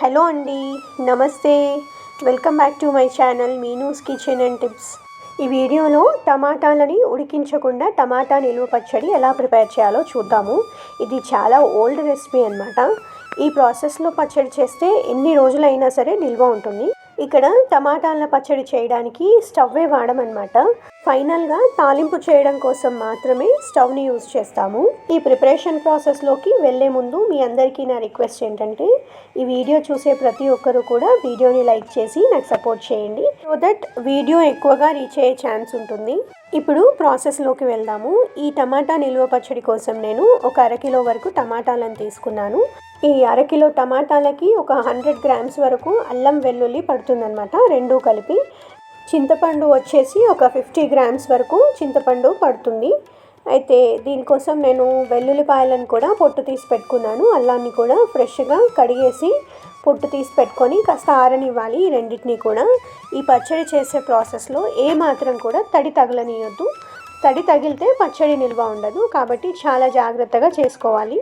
Hello అండి నమస్తే. Welcome back to my channel Meenu's kitchen and tips. ఈ వీడియోలో టమాటాలని ఉడికించకుండా టమాటా నిల్వ పచ్చడి ఎలా ప్రిపేర్ చేయాలో చూద్దాము. ఇది చాలా ఓల్డ్ రెసిపీ అనమాట ఈ ప్రాసెస్లో పచ్చడి చేస్తే ఎన్ని రోజులైనా సరే నిల్వ ఉంటుంది. ఇక్కడ టమాటాల పచ్చడి చేయడానికి స్టవ్వే వాడమన్నమాట. ఫైనల్గా తాలింపు చేయడం కోసం మాత్రమే స్టవ్ని యూజ్ చేస్తాము. ఈ ప్రిపరేషన్ ప్రాసెస్లోకి వెళ్ళే ముందు మీ అందరికీ నా రిక్వెస్ట్ ఏంటంటే ఈ వీడియో చూసే ప్రతి ఒక్కరూ కూడా వీడియోని లైక్ చేసి నాకు సపోర్ట్ చేయండి. సో దట్ వీడియో ఎక్కువగా రీచ్ అయ్యే ఛాన్స్ ఉంటుంది. ఇప్పుడు ప్రాసెస్లోకి వెళ్దాము. ఈ టమాటా నిల్వ పచ్చడి కోసం నేను ఒక అరకిలో వరకు టమాటాలను తీసుకున్నాను. ఈ అరకిలో టమాటాలకి ఒక హండ్రెడ్ గ్రామ్స్ వరకు అల్లం వెల్లుల్లి పడుతుందన్నమాట రెండు కలిపి. చింతపండు వచ్చేసి ఒక ఫిఫ్టీ గ్రామ్స్ వరకు చింతపండు పడుతుంది. అయితే దీనికోసం నేను వెల్లుల్లిపాయలను కూడా పొట్టు తీసి పెట్టుకున్నాను. అల్లాన్ని కూడా ఫ్రెష్గా కడిగేసి పొట్టు తీసి పెట్టుకొని కాస్త ఆరనివ్వాలి ఈ రెండింటిని కూడా. ఈ పచ్చడి చేసే ప్రాసెస్లో ఏ మాత్రం కూడా తడి తగలనియొద్దు. తడి తగిలితే పచ్చడి నిల్వ ఉండదు. కాబట్టి చాలా జాగ్రత్తగా చేసుకోవాలి.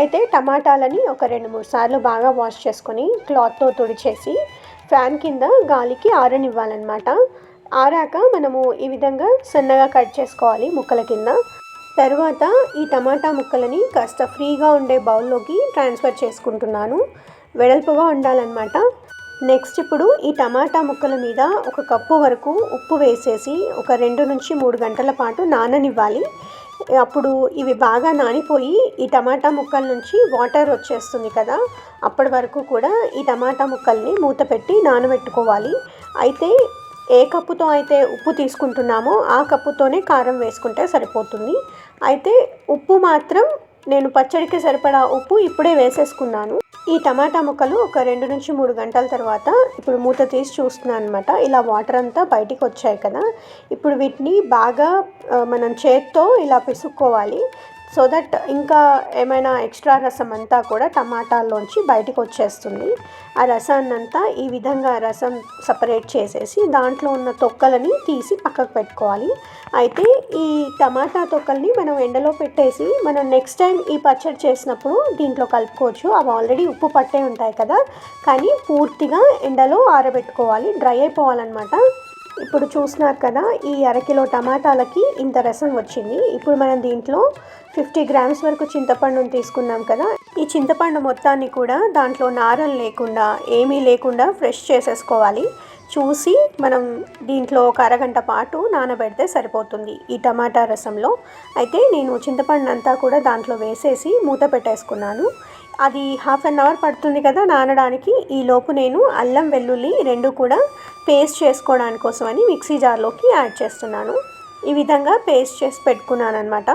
అయితే టమాటాలని ఒక రెండు మూడు సార్లు బాగా వాష్ చేసుకొని క్లాత్తో తుడిచేసి ఫ్యాన్ కింద గాలికి ఆరనివ్వాలన్నమాట. ఆరాక మనము ఈ విధంగా సన్నగా కట్ చేసుకోవాలి ముక్కల కింద. తర్వాత ఈ టమాటా ముక్కలని కాస్త ఫ్రీగా ఉండే బౌల్లోకి ట్రాన్స్ఫర్ చేసుకుంటున్నాను. వెడల్పుగా ఉండాలన్నమాట. నెక్స్ట్ ఇప్పుడు ఈ టమాటా ముక్కల మీద ఒక కప్పు వరకు ఉప్పు వేసేసి ఒక రెండు నుంచి మూడు గంటల పాటు నాననివ్వాలి. అప్పుడు ఇవి బాగా నానిపోయి ఈ టమాటా ముక్కల నుంచి వాటర్ వచ్చేస్తుంది కదా అప్పటి వరకు కూడా ఈ టమాటా ముక్కల్ని మూత పెట్టి నానబెట్టుకోవాలి. అయితే ఏ కప్పుతో అయితే ఉప్పు తీసుకుంటున్నామో ఆ కప్పుతోనే కారం వేసుకుంటే సరిపోతుంది. అయితే ఉప్పు మాత్రం నేను పచ్చడికి సరిపడా ఉప్పు ఇప్పుడే వేసేసుకున్నాను. ఈ టమాటా ముక్కలు ఒక రెండు నుంచి మూడు గంటల తర్వాత ఇప్పుడు మూత తీసి చూస్తున్నాను అనమాట ఇలా వాటర్ అంతా బయటికి వచ్చాయి కదా. ఇప్పుడు వీటిని బాగా మనం చేత్తో ఇలా పిసుక్కోవాలి. సో దట్ ఇంకా ఏమైనా ఎక్స్ట్రా రసం అంతా కూడా టమాటాల్లోంచి బయటకు వచ్చేస్తుంది ఆ రసాన్నంతా ఈ విధంగా రసం సపరేట్ చేసేసి దాంట్లో ఉన్న తొక్కలని తీసి పక్కకు పెట్టుకోవాలి. అయితే ఈ టమాటా తొక్కల్ని మనం ఎండలో పెట్టేసి మనం నెక్స్ట్ టైం ఈ పచ్చడి చేసినప్పుడు దీంట్లో కలుపుకోవచ్చు. అవి ఆల్రెడీ ఉప్పు పట్టే ఉంటాయి కదా. కానీ పూర్తిగా ఎండలో ఆరబెట్టుకోవాలి. డ్రై అయిపోవాలన్నమాట. ఇప్పుడు చూసినారు కదా ఈ అరకిలో టమాటాలకి ఇంత రసం వచ్చింది. ఇప్పుడు మనం దీంట్లో ఫిఫ్టీ గ్రామ్స్ వరకు చింతపండుని తీసుకున్నాం కదా. ఈ చింతపండు మొత్తాన్ని కూడా దాంట్లో నారలు లేకుండా ఏమీ లేకుండా ఫ్రెష్ చేసేసుకోవాలి. చూసి మనం దీంట్లో ఒక అరగంట పాటు నానబెడితే సరిపోతుంది ఈ టమాటా రసంలో. అయితే నేను చింతపండు అంతా కూడా దాంట్లో వేసేసి మూత పెట్టేసుకున్నాను. అది హాఫ్ అన్ అవర్ పడుతుంది కదా నానడానికి. ఈ లోపు నేను అల్లం వెల్లుల్లి రెండు కూడా పేస్ట్ చేసుకోవడానికి కోసమని మిక్సీ జార్లోకి యాడ్ చేస్తున్నాను. ఈ విధంగా పేస్ట్ చేసి పెట్టుకున్నాను అనమాట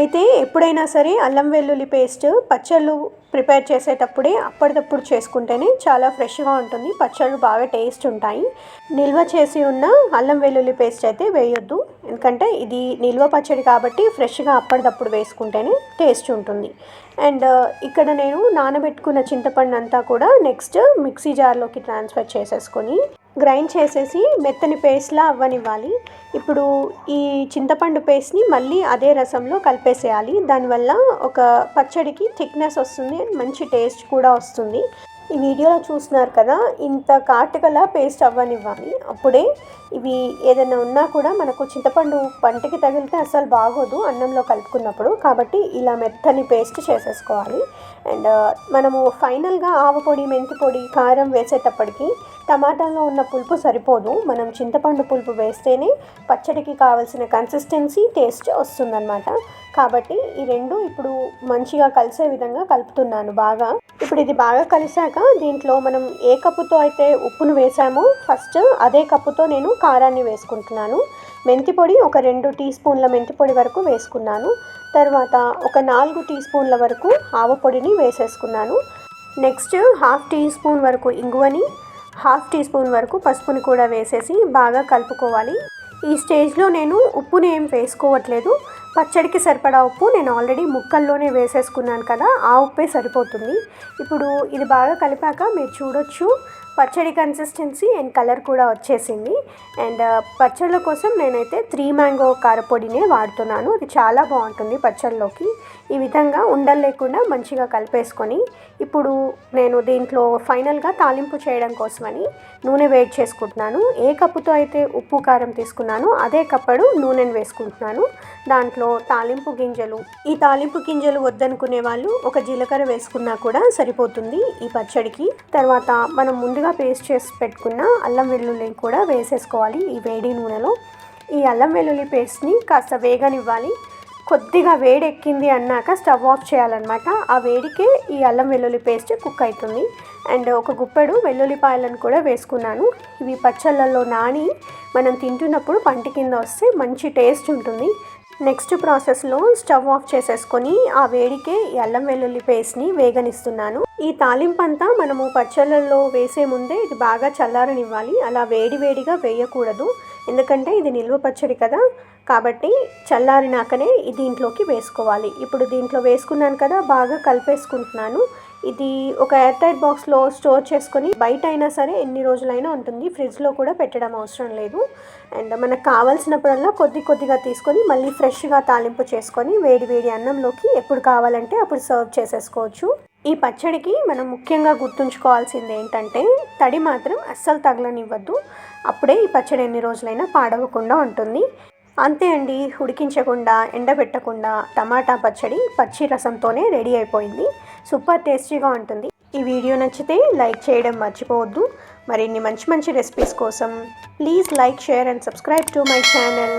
అయితే ఎప్పుడైనా సరే అల్లం వెల్లుల్లి పేస్ట్ పచ్చళ్ళు ప్రిపేర్ చేసేటప్పుడే అప్పటికప్పుడు చేసుకుంటేనే చాలా ఫ్రెష్గా ఉంటుంది. పచ్చళ్ళు బాగా టేస్ట్ ఉంటాయి. నిల్వ చేసి ఉన్న అల్లం వెల్లుల్లి పేస్ట్ అయితే వేయొద్దు. ఎందుకంటే ఇది నిల్వ పచ్చడి కాబట్టి ఫ్రెష్గా అప్పటికప్పుడు వేసుకుంటేనే టేస్ట్ ఉంటుంది. అండ్ ఇక్కడ నేను నానబెట్టుకున్న చింతపండు అంతా కూడా నెక్స్ట్ మిక్సీ జార్లోకి ట్రాన్స్ఫర్ చేసేసుకొని గ్రైండ్ చేసేసి మెత్తని పేస్ట్లా అవ్వనివ్వాలి. ఇప్పుడు ఈ చింతపండు పేస్ట్ని మళ్ళీ అదే రసంలో కలిపేసేయాలి. దానివల్ల ఒక పచ్చడికి థిక్నెస్ వస్తుంది అండ్ మంచి టేస్ట్ కూడా వస్తుంది. ఈ వీడియోలో చూస్తున్నారు కదా ఇంత కాటుకలా పేస్ట్ అవ్వనివ్వాలి. అప్పుడే ఇవి ఏదైనా ఉన్నా కూడా మనకు చింతపండు పంటకి తగిలితే అసలు బాగోదు అన్నంలో కలుపుకున్నప్పుడు. కాబట్టి ఇలా మెత్తని పేస్ట్ చేసేసుకోవాలి. అండ్ మనము ఫైనల్గా ఆవపొడి మెంతి పొడి కారం వేసేటప్పటికి టమాటాలో ఉన్న పులుపు సరిపోదు. మనం చింతపండు పులుపు వేస్తేనే పచ్చడికి కావాల్సిన కన్సిస్టెన్సీ టేస్ట్ వస్తుందన్నమాట. కాబట్టి ఈ రెండు ఇప్పుడు మంచిగా కలిసే విధంగా కలుపుతున్నాను బాగా. ఇప్పుడు ఇది బాగా కలిసాక దీంట్లో మనం ఏ కప్పుతో అయితే ఉప్పును వేసామో ఫస్ట్ అదే కప్పుతో నేను కారాన్ని వేసుకుంటున్నాను. మెంతి పొడి ఒక రెండు టీ స్పూన్ల మెంతి పొడి వరకు వేసుకున్నాను. తర్వాత ఒక నాలుగు టీ స్పూన్ల వరకు ఆవ పొడిని వేసేసుకున్నాను. నెక్స్ట్ హాఫ్ టీ స్పూన్ వరకు ఇంగువని హాఫ్ టీ స్పూన్ వరకు పసుపుని కూడా వేసేసి బాగా కలుపుకోవాలి. ఈ స్టేజ్లో నేను ఉప్పుని ఏం వేసుకోవట్లేదు. పచ్చడికి సరిపడా ఉప్పు నేను ఆల్రెడీ ముక్కల్లోనే వేసేసుకున్నాను కదా ఆ ఉప్పే సరిపోతుంది. ఇప్పుడు ఇది బాగా కలిపాక మీరు చూడొచ్చు పచ్చడి కన్సిస్టెన్సీ అండ్ కలర్ కూడా వచ్చేసింది. అండ్ uh, పచ్చళ్ళ కోసం నేనైతే త్రీ మ్యాంగో కారపొడినే వాడుతున్నాను. అది చాలా బాగుంటుంది పచ్చళ్ళలోకి. ఈ విధంగా ఉండలు లేకుండా మంచిగా కలిపేసుకొని ఇప్పుడు నేను దీంట్లో ఫైనల్గా తాలింపు చేయడం కోసమని నూనె వేడి చేసుకుంటున్నాను. ఏ కప్పుతో అయితే ఉప్పు కారం తీసుకున్నానో అదే కప్పడు నూనెను వేసుకుంటున్నాను. దాంట్లో తాలింపు గింజలు. ఈ తాలింపు గింజలు వద్దనుకునే వాళ్ళు ఒక జీలకర్ర వేసుకున్నా కూడా సరిపోతుంది ఈ పచ్చడికి. తర్వాత మనం ముందుగా పేస్ట్ చేసి పెట్టుకున్న అల్లం వెల్లుల్లి కూడా వేసేసుకోవాలి ఈ వేడి నూనెలో. ఈ అల్లం వెల్లుల్లి పేస్ట్ని కాస్త వేగనివ్వాలి. కొద్దిగా వేడి ఎక్కింది అన్నాక స్టవ్ ఆఫ్ చేయాలన్నమాట. ఆ వేడికే ఈ అల్లం వెల్లుల్లి పేస్ట్ కుక్ అవుతుంది. అండ్ ఒక గుప్పెడు వెల్లుల్లిపాయలను కూడా వేసుకున్నాను. ఇవి పచ్చళ్ళల్లో నాని మనం తింటున్నప్పుడు పంటి కింద వస్తే మంచి టేస్ట్ ఉంటుంది. నెక్స్ట్ ప్రాసెస్లో స్టవ్ ఆఫ్ చేసేసుకొని ఆ వేడికే ఎల్లం అల్లం వెల్లుల్లి పేస్ట్ని వేగనిస్తున్నాను. ఈ తాలింపు అంతా మనము పచ్చళ్ళల్లో వేసే ముందే ఇది బాగా చల్లారనివ్వాలి. అలా వేడి వేడిగా వేయకూడదు. ఎందుకంటే ఇది నిల్వ పచ్చడి కదా. కాబట్టి చల్లారినాకనే దీంట్లోకి వేసుకోవాలి. ఇప్పుడు దీంట్లో వేసుకున్నాను కదా బాగా కలిపేసుకుంటున్నాను. ఇది ఒక ఎయిర్ టైట్ బాక్స్లో స్టోర్ చేసుకొని బయట అయినా సరే ఎన్ని రోజులైనా ఉంటుంది. ఫ్రిడ్జ్లో కూడా పెట్టడం అవసరం లేదు. అండ్ మనకు కావాల్సినప్పుడల్లా కొద్ది కొద్దిగా తీసుకొని మళ్ళీ ఫ్రెష్గా తాలింపు చేసుకొని వేడి వేడి అన్నంలోకి ఎప్పుడు కావాలంటే అప్పుడు సర్వ్ చేసేసుకోవచ్చు. ఈ పచ్చడికి మనం ముఖ్యంగా గుర్తుంచుకోవాల్సింది ఏంటంటే తడి మాత్రం అస్సలు తగలనివ్వద్దు. అప్పుడే ఈ పచ్చడి ఎన్ని రోజులైనా పాడవకుండా ఉంటుంది. అంతే అండి. ఉడికించకుండా ఎండబెట్టకుండా టమాటా పచ్చడి పచ్చి రసంతోనే రెడీ అయిపోయింది. సూపర్ టేస్టీగా ఉంటుంది. ఈ వీడియో నచ్చితే లైక్ చేయడం మర్చిపోవద్దు. మరిన్ని మంచి మంచి రెసిపీస్ కోసం please like share and subscribe to my channel